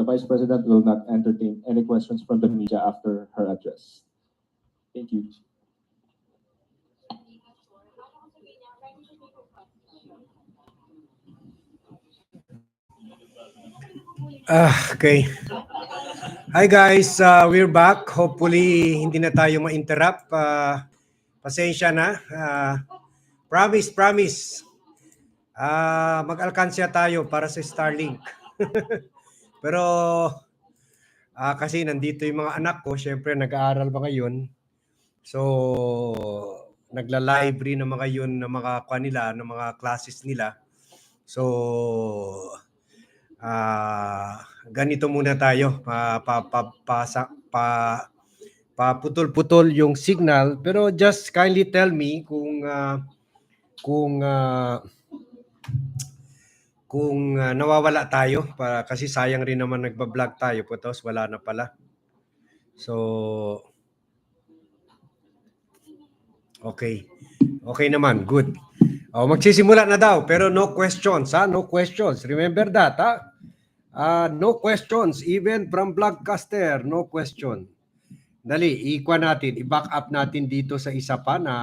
the Vice President will not entertain any questions from the media after her address. Thank you. Ah, okay. Hi guys, uh, we're back. Hopefully hindi na tayo ma-interrupt. Uh, pasensya na. Uh, promise, promise. Ah, mag-alkansya tayo para sa Starlink. Pero ah, kasi nandito yung mga anak ko, syempre nag-aaral ba ngayon? So, nagla-library na mga yun ng mga kwa nila, ng mga classes nila. So, ah ganito muna tayo pa pa pa pa, pa paputol-putol yung signal pero just kindly tell me kung ah, kung ah, kung ah, nawawala tayo para kasi sayang rin naman nagba-vlog tayo po tapos wala na pala. So Okay. Okay naman, good. Oh, magsisimula na daw pero no questions ha, no questions. Remember that ha? Ah, no questions even from vlogcaster, no question. Dali, ikwa natin, i-back up natin dito sa isa pa na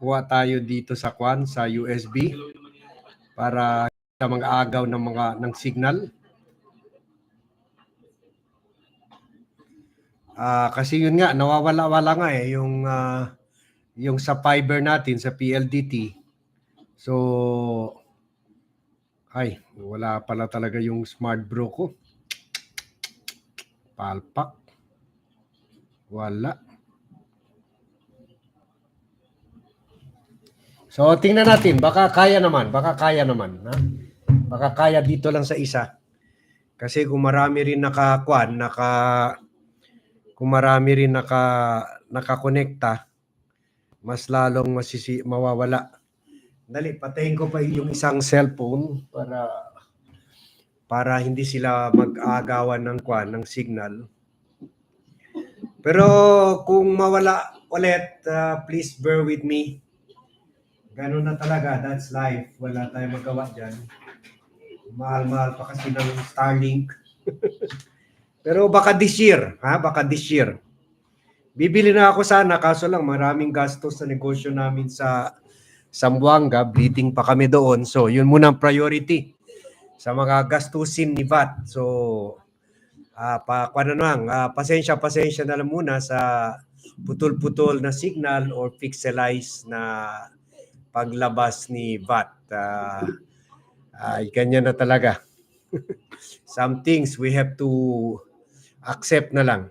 kuha tayo dito sa kwan sa USB para sa mga agaw ng mga ng signal. Ah, kasi yun nga nawawala-wala nga eh yung ah, yung sa fiber natin sa PLDT. So ay, wala pala talaga yung smart bro ko. Palpak. Wala. So, tingnan natin. Baka kaya naman. Baka kaya naman. Ha? Baka kaya dito lang sa isa. Kasi kung marami rin nakakuan, naka, kung marami rin naka, nakakonekta, mas lalong masisi, mawawala. Dali, patayin ko pa yung isang cellphone para para hindi sila mag-aagawan ng kwan ng signal. Pero kung mawala ulit, uh, please bear with me. Ganun na talaga, that's life. Wala tayong magawa dyan. Mahal-mahal pa kasi ng Starlink. Pero baka this year, ha? Baka this year. Bibili na ako sana, kaso lang maraming gastos sa negosyo namin sa Sambuanga, bleeding pa kami doon. So, yun muna ang priority sa mga gastusin ni VAT. So, ah pa, ano lang, ah, pasensya, pasensya na lang muna sa putol-putol na signal or pixelized na paglabas ni VAT. Ah, ay, ganyan na talaga. Some things we have to accept na lang.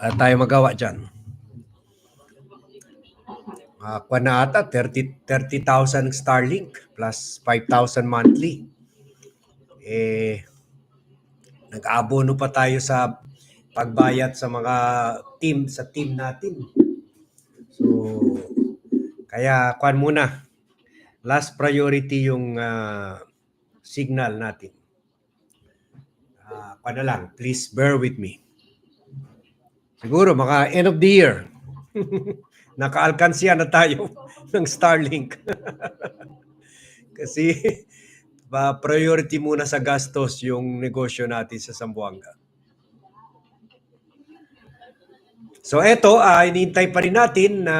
At tayo magawa dyan. Uh, na ata, 30 30,000 Starlink plus 5,000 monthly. Eh, nag-abono pa tayo sa pagbayad sa mga team, sa team natin. Kaya kwan muna. Last priority yung ah, signal natin. Uh, kwan na lang, please bear with me. Siguro, mga end of the year. nakaalkansya na tayo ng Starlink. Kasi ba priority muna sa gastos yung negosyo natin sa Zamboanga. So eto, uh, inintay pa rin natin na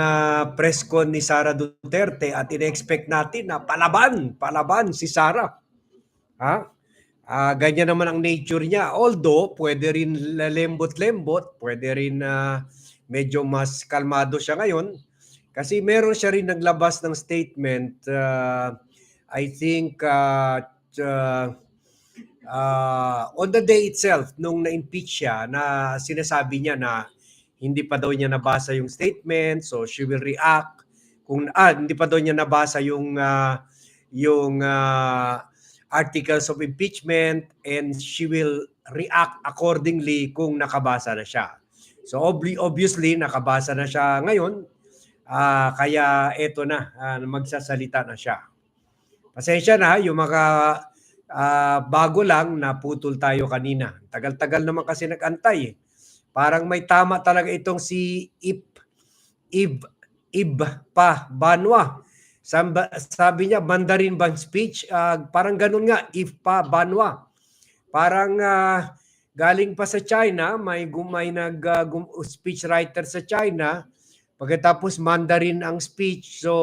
press con ni Sara Duterte at in-expect natin na palaban, palaban si Sara. Ha? Ah, ganyan naman ang nature niya. Although, pwede rin lembot-lembot, pwede rin uh, medyo mas kalmado siya ngayon kasi meron siya rin naglabas ng statement uh, I think uh, uh, uh, on the day itself nung na-impeach siya na sinasabi niya na hindi pa daw niya nabasa yung statement so she will react kung ah, hindi pa daw niya nabasa yung uh, yung uh, articles of impeachment and she will react accordingly kung nakabasa na siya. So obviously nakabasa na siya ngayon. Uh, kaya eto na, uh, magsasalita na siya. Pasensya na yung mga uh, bago lang na putol tayo kanina. Tagal-tagal naman kasi nag-antay. Eh. Parang may tama talaga itong si Ip Ib Ib pa Banwa. Samba, sabi niya, Mandarin bang speech? Ah, parang ganun nga, if pa banwa. Parang ah, galing pa sa China, may gumay nag ah, gum- speech writer sa China. Pagkatapos Mandarin ang speech, so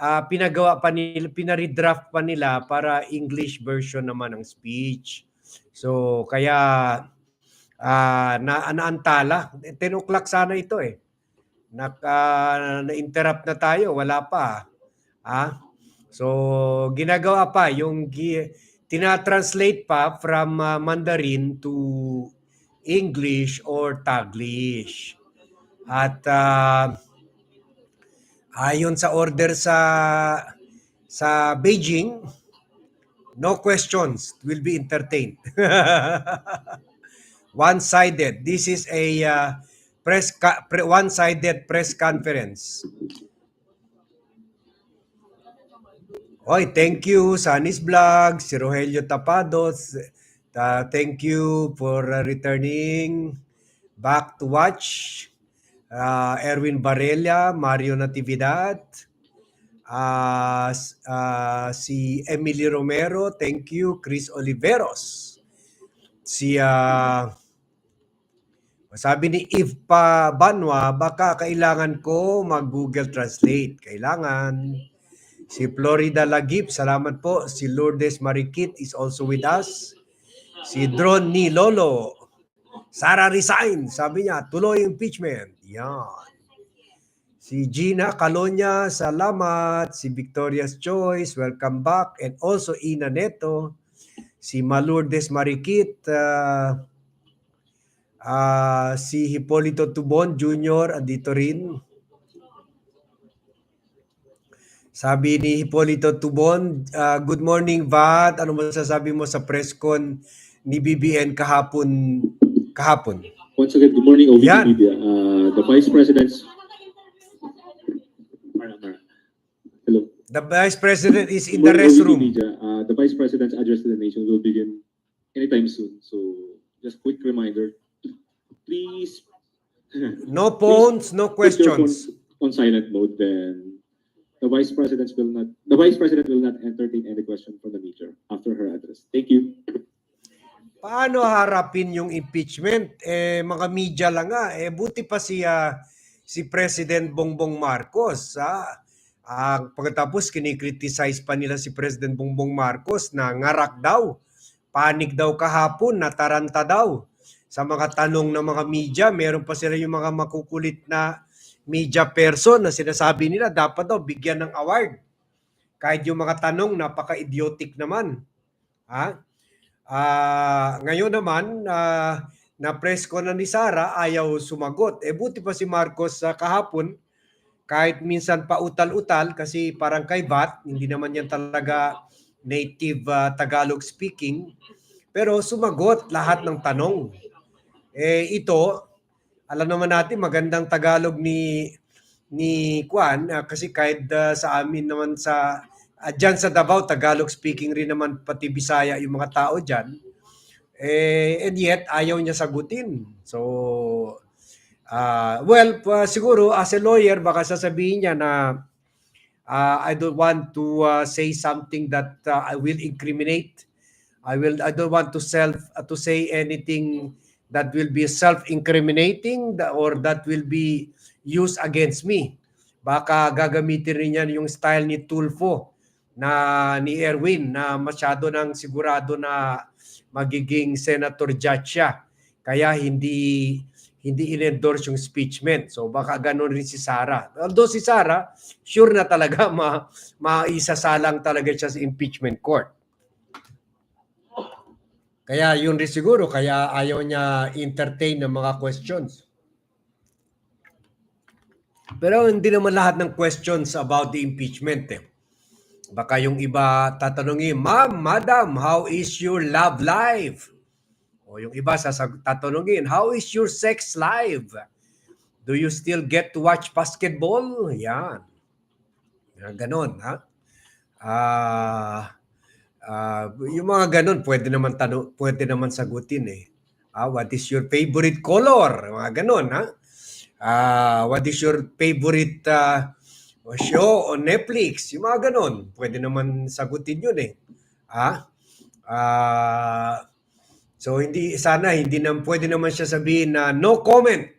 ah, pinagawa pa nila, pinaridraft pa nila para English version naman ang speech. So kaya ah na naantala. 10 o'clock sana ito eh. Naka, na-interrupt na tayo, wala pa. Ah? So, ginagawa pa yung gi- tina-translate pa from ah, Mandarin to English or Taglish. At ah, ayon sa order sa sa Beijing, no questions will be entertained. one-sided. This is a uh, press pre- one-sided press conference. Oy, thank you Sanis Vlog, si Rogelio Tapados. Uh, thank you for uh, returning back to watch. Uh, Erwin Barella, Mario Natividad, uh, uh, si Emily Romero, thank you. Chris Oliveros. Si uh, sabi ni Eve pa Banwa, baka kailangan ko mag-Google Translate. Kailangan. Si Florida Lagip, salamat po. Si Lourdes Marikit is also with us. Si Drone ni Lolo. Sara resign, sabi niya, tuloy impeachment. Yan. Si Gina Calonia, salamat. Si Victoria's Choice, welcome back. And also Ina Neto. Si Malurdes Marikit, ah, Ah, si Hipolito Tubon Jr. andito rin. Sabi ni Hipolito Tubon, ah, good morning Vad. Ano masasabi mo sa press con ni BBN kahapon kahapon? Once again, good morning, OVP. Media. Uh, the Vice President's... Hello. The Vice President is in the restroom. Media. Uh, the Vice President's address to the nation will begin anytime soon. So, just quick reminder, please No phones, no questions. on silent mode. Then the Vice President will not. The Vice President will not entertain any question from the media after her address. Thank you. Paano harapin yung impeachment? Eh, mga media lang nga. Eh, buti pa si, ah, si President Bongbong Marcos. Ah. Ah, pagkatapos, kinikriticize pa nila si President Bongbong Marcos na ngarak daw. Panig daw kahapon, nataranta daw. Sa mga tanong ng mga media, meron pa sila yung mga makukulit na media person na sinasabi nila dapat daw bigyan ng award. Kahit yung mga tanong, napaka-idiotic naman. Ha? Ah, ngayon naman ah, na press ko na ni Sara ayaw sumagot. Eh buti pa si Marcos sa kahapon kahit minsan pa utal-utal kasi parang kay Bat, hindi naman yan talaga native ah, Tagalog speaking. Pero sumagot lahat ng tanong. Eh ito, alam naman natin magandang Tagalog ni ni Kwan ah, kasi kahit ah, sa amin naman sa uh, dyan sa Davao, Tagalog speaking rin naman pati Bisaya yung mga tao dyan. Eh, and yet, ayaw niya sagutin. So, ah well, pa- siguro as a lawyer, baka sasabihin niya na ah, I don't want to ah, say something that ah, I will incriminate. I will I don't want to self uh, to say anything that will be self-incriminating or that will be used against me. Baka gagamitin rin yan yung style ni Tulfo na ni Erwin na masyado nang sigurado na magiging senator judge siya. Kaya hindi hindi in-endorse yung speechment. So baka ganun rin si Sara. Although si Sara, sure na talaga ma maisasalang talaga siya sa impeachment court. Kaya yun rin siguro, kaya ayaw niya entertain ng mga questions. Pero hindi naman lahat ng questions about the impeachment eh. Baka yung iba tatanungin, Ma'am, Madam, how is your love life? O yung iba sasag tatanungin, how is your sex life? Do you still get to watch basketball? Yan. Yan, ganun, ha? Ah, ah, yung mga ganun, pwede naman tanong, pwede naman sagutin eh. Ah, what is your favorite color? Mga ganun, ha? Ah, what is your favorite O show on Netflix, yung mga ganon. Pwede naman sagutin yun eh. Ah? Ah, so hindi sana hindi na pwede naman siya sabihin na no comment.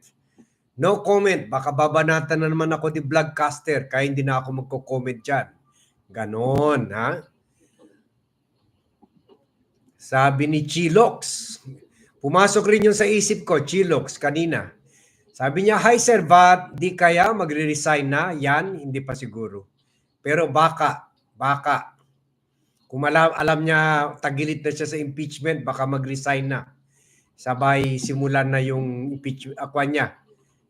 No comment. Baka babanatan na naman ako ni vlogcaster kaya hindi na ako magko-comment diyan. Ganon, ha? Sabi ni Chilox. Pumasok rin yung sa isip ko, Chilox, kanina. Sabi niya, Hi Sir Vat, di kaya magre-resign na? Yan, hindi pa siguro. Pero baka, baka. Kung alam, alam niya tagilid na siya sa impeachment, baka mag-resign na. Sabay simulan na yung impeachment, akwa niya,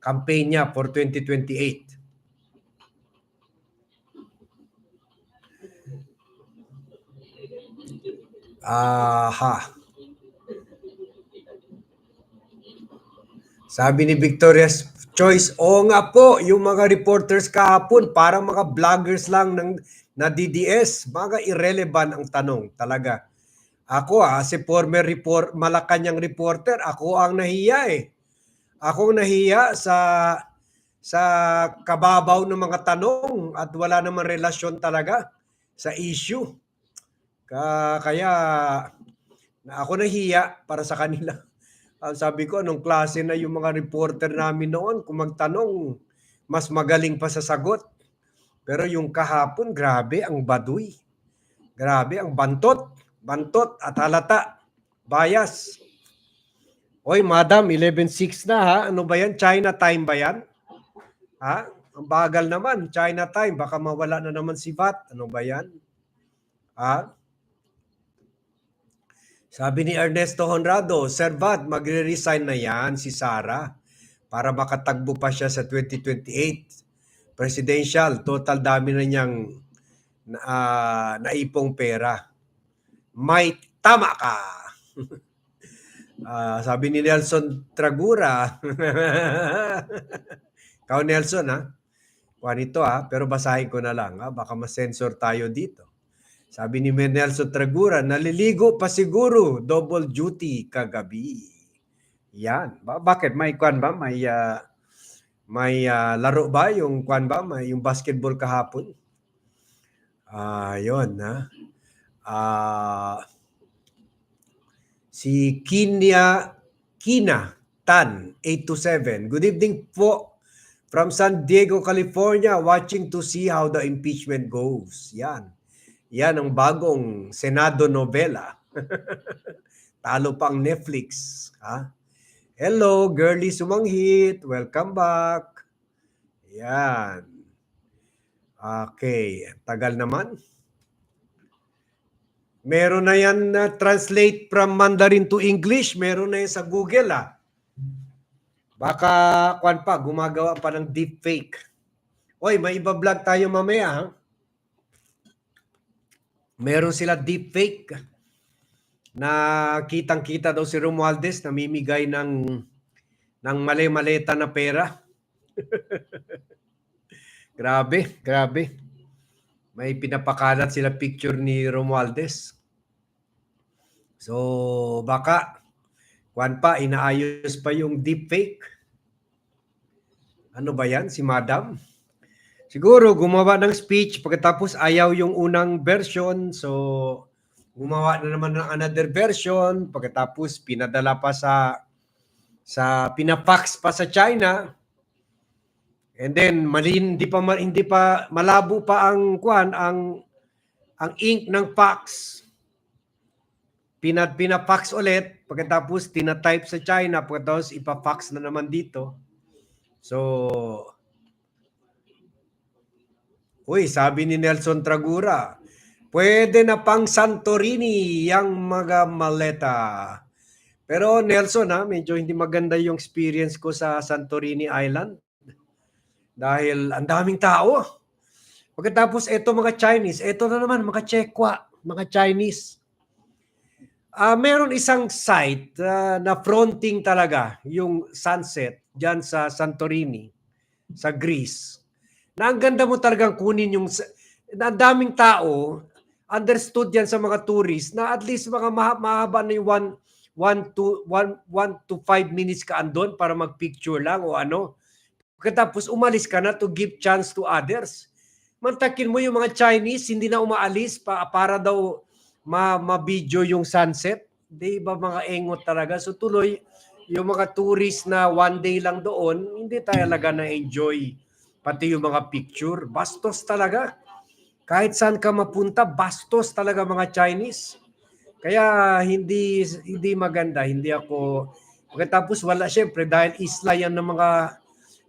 campaign niya for 2028. Aha. Sabi ni Victoria's Choice, oo nga po, yung mga reporters kahapon, parang mga vloggers lang ng na DDS, mga irrelevant ang tanong talaga. Ako ah, si former report, Malacanang reporter, ako ang nahiya eh. Ako nahiya sa sa kababaw ng mga tanong at wala namang relasyon talaga sa issue. Ka, kaya na ako nahiya para sa kanila. Sabi ko, anong klase na yung mga reporter namin noon kung magtanong, mas magaling pa sa sagot. Pero yung kahapon, grabe ang baduy. Grabe ang bantot. Bantot at halata. Bias. Oy, madam, 11.6 na ha. Ano ba yan? China time ba yan? Ha? Ang bagal naman. China time. Baka mawala na naman si VAT. Ano ba yan? Ha? Sabi ni Ernesto Honrado, Sir Vad, magre-resign na yan si Sara para makatagbo pa siya sa 2028. Presidential, total dami na niyang uh, naipong pera. May tama ka! Ah, sabi ni Nelson Tragura, Kau Nelson ha, Kuhan ito ha, pero basahin ko na lang ha, baka ma-sensor tayo dito. Sabi ni Nelson Tragura, naliligo pa siguro, double duty kagabi. Yan. Ba- bakit? May kwan ba? May, ah, may ah, laro ba yung kwan ba? May yung basketball kahapon? Ah, yun ha. Ah, si Kinya Kina Tan 827. Good evening po from San Diego, California, watching to see how the impeachment goes. Yan. Yan ang bagong Senado novela. Talo pang Netflix. Ha? Hello, girly sumanghit. Welcome back. Yan. Okay. Tagal naman. Meron na yan na translate from Mandarin to English. Meron na yan sa Google ah. Baka, kwan pa, gumagawa pa ng deepfake. Oy, may iba vlog tayo mamaya ha. Meron sila deepfake na kitang-kita daw si Romualdez namimigay ng ng mali-maleta na pera. grabe, grabe. May pinapakalat sila picture ni Romualdez. So, baka kwan pa, inaayos pa yung deepfake. Ano ba yan? Si Madam? Siguro gumawa ng speech pagkatapos ayaw yung unang version. So gumawa na naman ng another version. Pagkatapos pinadala pa sa sa pinafax pa sa China. And then mali hindi pa hindi pa malabo pa ang kuan ang ang ink ng fax. Pinad pinafax ulit. Pagkatapos tina-type sa China. Pagkatapos ipa-fax na naman dito. So Uy, sabi ni Nelson Tragura, pwede na pang Santorini yung mga maleta. Pero Nelson, ha, medyo hindi maganda yung experience ko sa Santorini Island. Dahil ang daming tao. Pagkatapos, eto mga Chinese, eto na naman, mga Chekwa, mga Chinese. Ah, meron isang site ah, na fronting talaga yung sunset diyan sa Santorini, sa Greece na ang ganda mo talagang kunin yung na ang daming tao understood yan sa mga tourists na at least mga maha- mahaba na yung one, one to one, one to five minutes ka andon para magpicture lang o ano. Pagkatapos umalis ka na to give chance to others. mantakin mo yung mga Chinese, hindi na umaalis pa, para daw ma, ma-video yung sunset. Di ba mga engot talaga? So tuloy, yung mga tourist na one day lang doon, hindi talaga na-enjoy. Pati yung mga picture. Bastos talaga. Kahit saan ka mapunta, bastos talaga mga Chinese. Kaya hindi hindi maganda, hindi ako Pagkatapos wala syempre dahil isla yan ng mga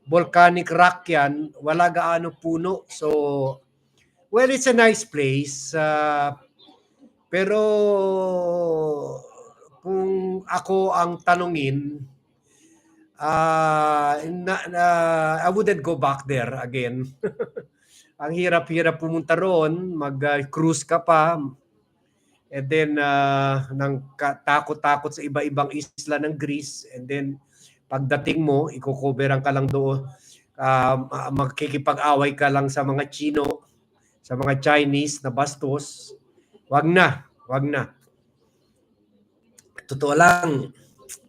volcanic rock yan, wala gaano puno. So well, it's a nice place. uh, pero kung ako ang tanungin, ah na, I wouldn't go back there again. ang hirap-hirap pumunta roon, mag-cruise ka pa, and then uh, nang takot-takot sa iba-ibang isla ng Greece and then pagdating mo iko-coveran ka lang doon uh, magkikipag-away ka lang sa mga Chino sa mga Chinese na bastos. Wag na wag na. Totoo lang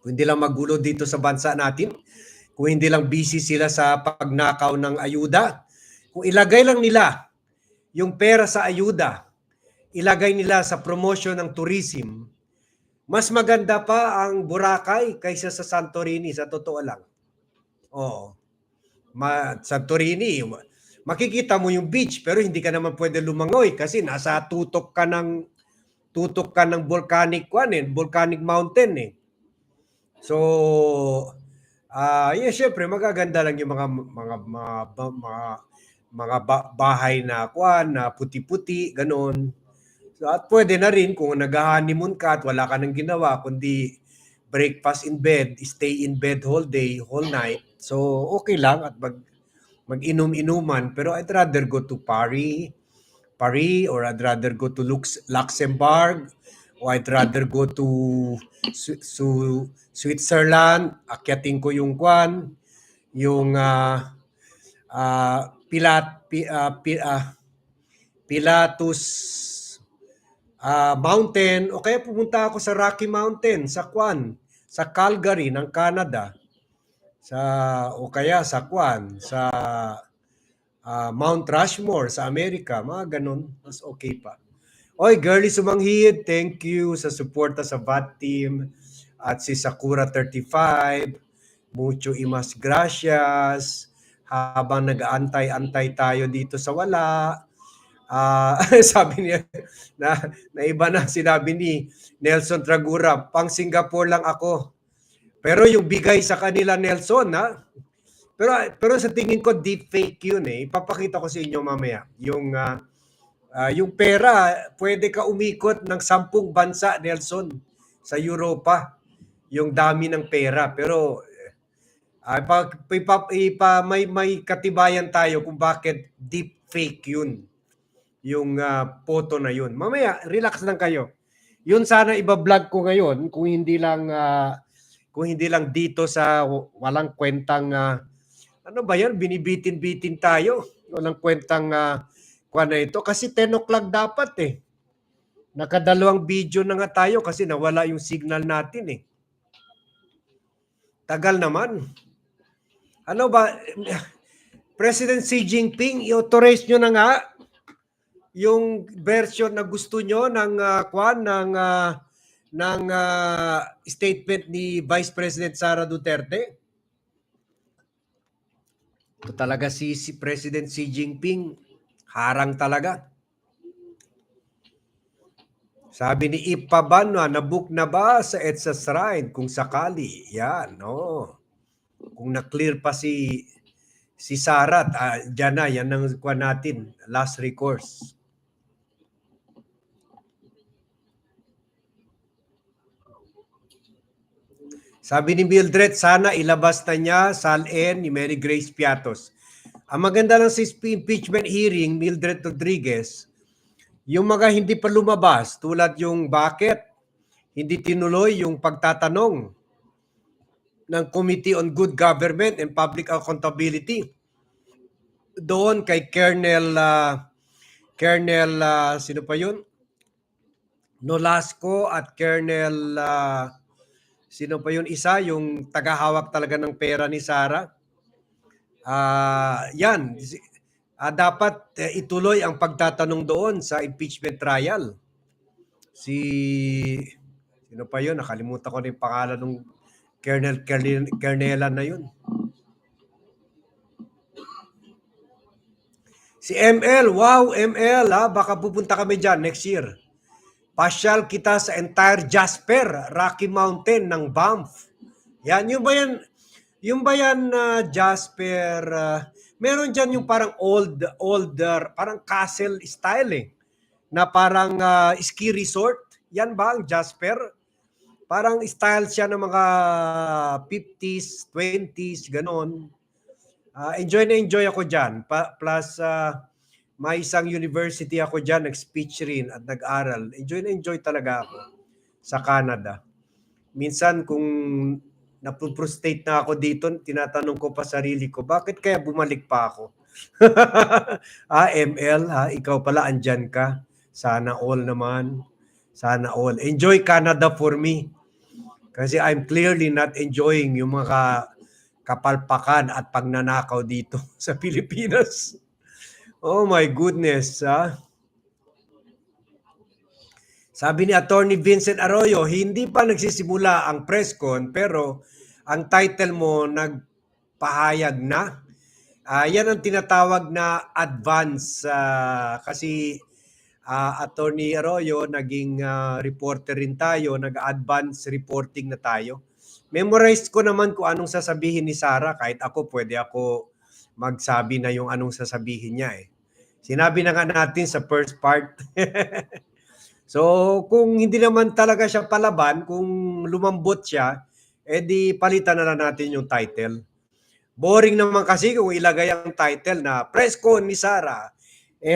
kung hindi lang magulo dito sa bansa natin kung hindi lang busy sila sa pagnakaw ng ayuda kung ilagay lang nila yung pera sa ayuda ilagay nila sa promotion ng tourism, mas maganda pa ang Boracay kaysa sa Santorini sa totoo lang. Oo. Ma Santorini, makikita mo yung beach pero hindi ka naman pwede lumangoy kasi nasa tutok ka ng tutok ka ng volcanic one eh, volcanic mountain eh. So ah yeah, syempre magaganda lang yung mga mga mga mga, mga ba- bahay na kwan na puti-puti ganon. So, at pwede na rin kung nag-honeymoon ka at wala ka nang ginawa, kundi breakfast in bed, stay in bed whole day, whole night. So, okay lang at mag, mag-inom-inuman. Pero I'd rather go to Paris, Paris, or I'd rather go to Lux, Luxembourg, or I'd rather go to Su- Su- Switzerland, akyatin ko yung kwan, yung ah ah, Pilat, pi, ah, pi- ah, Pilatus ah, Mountain o kaya pumunta ako sa Rocky Mountain sa Kwan, sa Calgary ng Canada. Sa o kaya sa Kwan, sa ah, Mount Rushmore sa Amerika, mga ganun, mas okay pa. Oy, girly sumanghid, thank you sa suporta sa VAT team at si Sakura 35. Mucho imas gracias. Habang nag-aantay-antay tayo dito sa wala. Ah, sabi niya na, na iba na sinabi ni Nelson Tragura, pang Singapore lang ako. Pero yung bigay sa kanila Nelson, ha? Pero pero sa tingin ko deep fake 'yun eh. Ipapakita ko sa inyo mamaya. Yung ah, ah, yung pera, pwede ka umikot ng sampung bansa Nelson sa Europa. Yung dami ng pera, pero ah, ipa, ipa, ipa- may may katibayan tayo kung bakit deep fake 'yun yung ah, photo na yun. Mamaya, relax lang kayo. Yun sana iba-vlog ko ngayon kung hindi lang ah, kung hindi lang dito sa walang kwentang ah, ano ba yan, binibitin-bitin tayo. Walang kwentang uh, na ito. Kasi 10 o'clock dapat eh. Nakadalawang video na nga tayo kasi nawala yung signal natin eh. Tagal naman. Ano ba, President Xi Jinping, i-authorize nyo na nga yung version na gusto nyo ng uh, kwan ng ah, ng ah, statement ni Vice President Sara Duterte. Ito talaga si, si President Xi Jinping harang talaga. Sabi ni Ipabanwa, nabook na ba sa EDSA Shrine kung sakali? Yan, no. Kung na-clear pa si si Sarat, ah, dyan na, yan ang kuha natin, last recourse. Sabi ni Mildred, sana ilabas na niya Salen ni Mary Grace Piatos. Ang maganda lang sa impeachment hearing, Mildred Rodriguez, yung mga hindi pa lumabas, tulad yung bakit hindi tinuloy yung pagtatanong ng Committee on Good Government and Public Accountability doon kay Colonel ah, Colonel ah, sino pa yun? Nolasco at Colonel ah, Sino pa yun isa? Yung tagahawak talaga ng pera ni Sara. Ah, yan. Ah, dapat eh, ituloy ang pagtatanong doon sa impeachment trial. Si sino pa 'yun? Nakalimutan ko na 'yung pangalan ng Colonel Colonela na 'yun. Si ML, wow, ML, ha? baka pupunta kami dyan next year. Pasyal kita sa entire Jasper, Rocky Mountain ng Banff. Yan, yung ba yan, yung ba yan, ah, Jasper, ah, meron dyan yung parang old, older, parang castle style eh, na parang ah, ski resort. Yan ba ang Jasper? Parang style siya ng mga 50s, 20s, ganon. Ah, enjoy na enjoy ako dyan. Pa- plus, ah, may isang university ako dyan, nag-speech rin at nag-aral. Enjoy na enjoy talaga ako sa Canada. Minsan kung napuprostate na ako dito, tinatanong ko pa sarili ko, bakit kaya bumalik pa ako? ah, ML, ha? ikaw pala andyan ka. Sana all naman. Sana all. Enjoy Canada for me. Kasi I'm clearly not enjoying yung mga kapalpakan at pagnanakaw dito sa Pilipinas. Oh my goodness, ah. Sabi ni Attorney Vincent Arroyo, hindi pa nagsisimula ang press con pero ang title mo nagpahayag na. Ah, yan ang tinatawag na advance ah, kasi ah, Attorney Arroyo naging ah, reporter rin tayo, nag-advance reporting na tayo. Memorize ko naman kung anong sasabihin ni Sarah kahit ako pwede ako magsabi na yung anong sasabihin niya eh. Sinabi na nga natin sa first part. so, kung hindi naman talaga siya palaban, kung lumambot siya, edi palitan na lang natin yung title. Boring naman kasi kung ilagay ang title na press con ni Sarah. Eh,